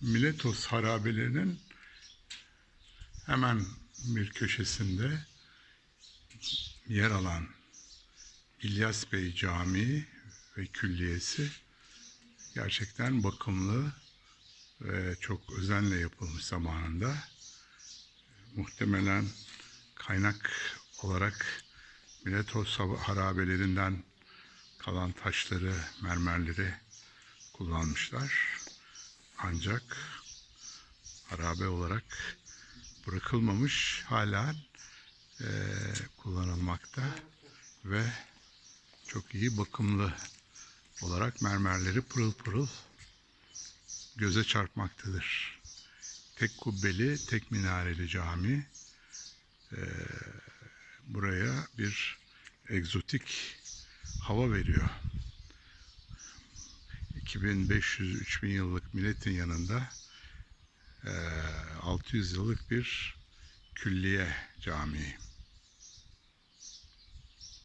Miletos harabelerinin hemen bir köşesinde yer alan İlyas Bey Camii ve Külliyesi gerçekten bakımlı ve çok özenle yapılmış zamanında. Muhtemelen kaynak olarak Miletos harabelerinden kalan taşları, mermerleri kullanmışlar. Ancak harabe olarak bırakılmamış hala eee, kullanılmakta ve çok iyi bakımlı olarak mermerleri pırıl pırıl göze çarpmaktadır. Tek kubbeli, tek minareli cami eee, buraya bir egzotik hava veriyor. 2500-3000 yıllık milletin yanında eee, 600 yıllık bir külliye camii.